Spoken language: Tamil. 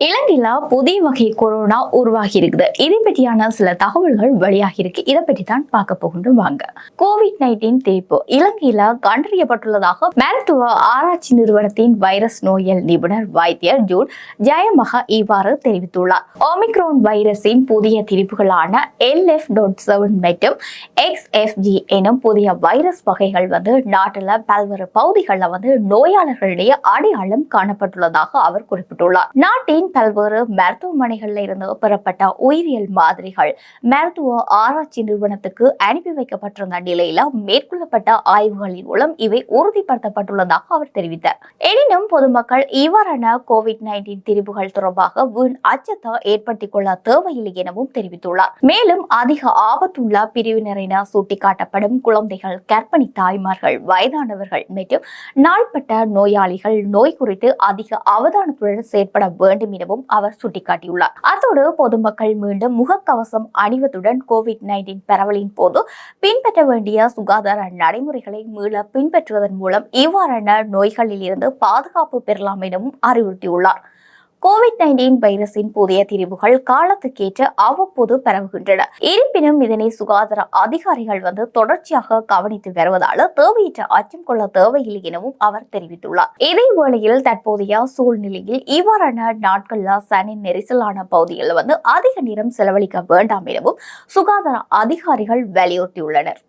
இலங்கையில புதிய வகை கொரோனா உருவாகி இருக்குது இதை பற்றியான சில தகவல்கள் வெளியாகி இருக்கு. இதை பற்றி தான் பார்க்க போகின்றோம். வாங்க. கோவிட் நைன்டீன் தீர்ப்பு. இலங்கையில கண்டறியப்பட்டுள்ளதாக மருத்துவ ஆராய்ச்சி நிறுவனத்தின் வைரஸ் நோயல் நிபுணர் வைத்தியர் ஜூட் ஜெயமகா இவ்வாறு தெரிவித்துள்ளார். ஒமிக்ரோன் வைரஸின் புதிய திரிப்புகளான எல் எஃப் டாட் செவன் மற்றும் எக்ஸ் எஃப்ஜி எனும் புதிய வைரஸ் வகைகள் வந்து நாட்டில் பல்வேறு பகுதிகளில் வந்து நோயாளர்களிடையே அடையாளம் காணப்பட்டுள்ளதாக அவர் குறிப்பிட்டுள்ளார். நாட்டின் பல்வேறு மருத்துவமனைகளில் இருந்து பெறப்பட்ட உயிரியல் மாதிரிகள் மருத்துவ ஆராய்ச்சி நிறுவனத்துக்கு அனுப்பி வைக்கப்பட்டிருந்த நிலையில மேற்கொள்ளப்பட்ட ஆய்வுகளின் மூலம் இவை உறுதிப்படுத்தப்பட்டுள்ளதாக அவர் தெரிவித்தார். எனினும் பொதுமக்கள் இவ்வாறான கோவிட் நைன்டீன் திரிவுகள் தொடர்பாக வீண் அச்சத்தை ஏற்படுத்திக் கொள்ள தேவையில்லை எனவும் தெரிவித்துள்ளார். மேலும் அதிக ஆபத்துள்ள பிரிவினரின சுட்டிக்காட்டப்படும் குழந்தைகள் கர்ப்பிணி தாய்மார்கள் வயதானவர்கள் மற்றும் நாள்பட்ட நோயாளிகள் நோய் குறித்து அதிக அவதானத்துடன் செயற்பட வேண்டும் எனவும் அவர் சுட்டிக்காட்டியுள்ளார். அத்தோடு பொதுமக்கள் மீண்டும் முகக்கவசம் அணிவதுடன் கோவிட் நைன்டீன் பரவலின் போது பின்பற்ற வேண்டிய சுகாதார நடைமுறைகளை மீள பின்பற்றுவதன் மூலம் இவ்வாறான நோய்களில் இருந்து பாதுகாப்பு பெறலாம் எனவும் அறிவுறுத்தியுள்ளார். கோவிட் நைன்டீன் வைரஸின் புதிய திரிவுகள் காலத்துக்கேற்ற அவ்வப்போது பரவுகின்றன. இருப்பினும் இதனை சுகாதார அதிகாரிகள் வந்து தொடர்ச்சியாக கவனித்து வருவதால் தேவையற்ற அச்சம் கொள்ள தேவையில்லை எனவும் அவர் தெரிவித்துள்ளார். இதே வேளையில் தற்போதைய சூழ்நிலையில் இவ்வாறான நாட்கள்ல சனி நெரிசலான பகுதிகளில் வந்து அதிக நேரம் செலவழிக்க வேண்டாம் எனவும் சுகாதார அதிகாரிகள் வலியுறுத்தியுள்ளனர்.